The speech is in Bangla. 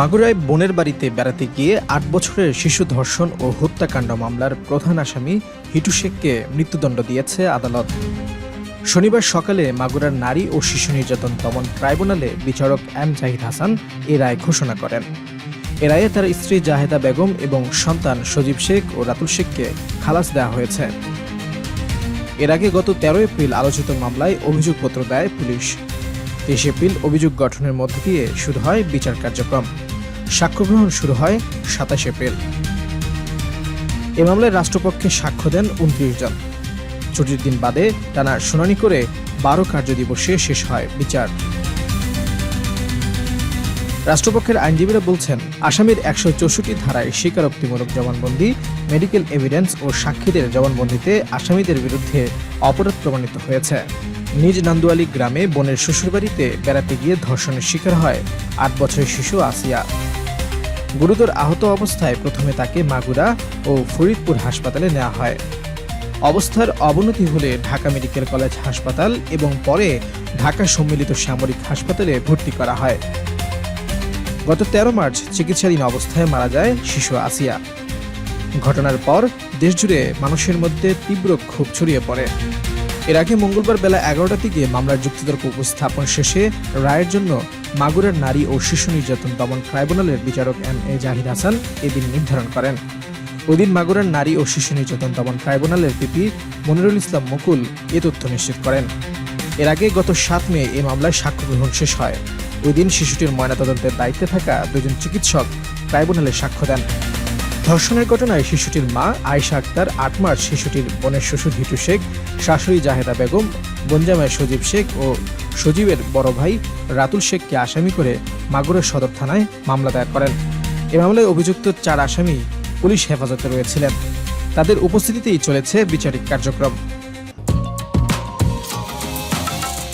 মাগুরায় বোনের বাড়িতে বেড়াতে গিয়ে আট বছরের শিশু ধর্ষণ ও হত্যাকাণ্ড মামলার প্রধান আসামি হিটু শেখকে মৃত্যুদণ্ড দিয়েছে আদালত। শনিবার সকালে মাগুরার নারী ও শিশু নির্যাতন দমন ট্রাইব্যুনালে বিচারক এম জাহিদ হাসান এ রায় ঘোষণা করেন। এ রায়ে তার স্ত্রী জাহেদা বেগম এবং সন্তান সজীব শেখ ও রাতুল শেখকে খালাস দেওয়া হয়েছে। এর আগে গত তেরো এপ্রিল আলোচিত মামলায় অভিযোগপত্র দেয় পুলিশ। তেইশ এপ্রিল অভিযোগ গঠনের মধ্য দিয়ে শুরু হয় বিচার কার্যক্রম। সাক্ষ্য গ্রহণ শুরু হয় সাতাশ এপ্রিল। এ মামলায় রাষ্ট্রপক্ষে সাক্ষ্য দেন উনত্রিশ জন। ছুটির দিন বাদে টানা শুনানি করে বারো কার্যদিবসে শেষ হয় বিচার। রাষ্ট্রপক্ষের আইনজীবীরা বলছেন, আসামির একশো চৌষট্টি ধারায় স্বীকারোক্তিমূলক জবানবন্দি, মেডিকেল এভিডেন্স ও সাক্ষীদের জবানবন্দিতে আসামিদের বিরুদ্ধে অপরাধ প্রমাণিত হয়েছে। নিজ নান্দুয়ালি গ্রামে বোনের শ্বশুরবাড়িতে বেড়াতে গিয়ে ধর্ষণের শিকার হয় আট বছরের শিশু আসিয়া। গুরুতর আহত অবস্থায় প্রথমে তাকে মাগুরা ও ফরিদপুর হাসপাতালে নেওয়া হয়। অবস্থার অবনতি হলে ঢাকা মেডিকেল কলেজ হাসপাতাল এবং পরে ঢাকা সম্মিলিত সামরিক হাসপাতালে ভর্তি করা হয়। গত তেরো মার্চ চিকিৎসাধীন অবস্থায় মারা যায় শিশু আসিয়া। ঘটনার পর দেশজুড়ে মানুষের মধ্যে তীব্র ক্ষোভ ছড়িয়ে পড়ে। এর আগে মঙ্গলবার বেলা এগারোটার দিকে মামলার যুক্তিতর্ক উপস্থাপন শেষে রায়ের জন্য মাগুরার নারী ও শিশু নির্যাতন দমন ট্রাইব্যুনালের বিচারক এম এ জাহিদ হাসান এদিন নির্ধারণ করেন। ওদিন মাগুরার নারী ও শিশু নির্যাতন দমন ট্রাইব্যুনালের পিপি মনিরুল ইসলাম মুকুল এ তথ্য নিশ্চিত করেন। এর আগে গত সাত মে এই মামলায় সাক্ষ্য গ্রহণ শেষ হয়। ওই দিন শিশুটির ময়নাতদন্তের দায়িত্বে থাকা দুজন চিকিৎসক ট্রাইব্যুনালে সাক্ষ্য দেন। ধর্ষণের ঘটনায় শিশুটির মা আয়েশা আক্তার, আট মার্চ শিশুটির বোনের শ্বশুর হিটু শেখ, শাশুড়ি জাহেদা বেগম, গঞ্জামের সজীব শেখ ও সজীবের বড় ভাই রাতুল শেখকে আসামি করে মাগুরের সদর থানায় মামলা দায়ের করেন। এ মামলায় অভিযুক্ত চার আসামি পুলিশ হেফাজতে রয়েছিলেন। তাদের উপস্থিতিতেই চলেছে বিচারিক কার্যক্রম।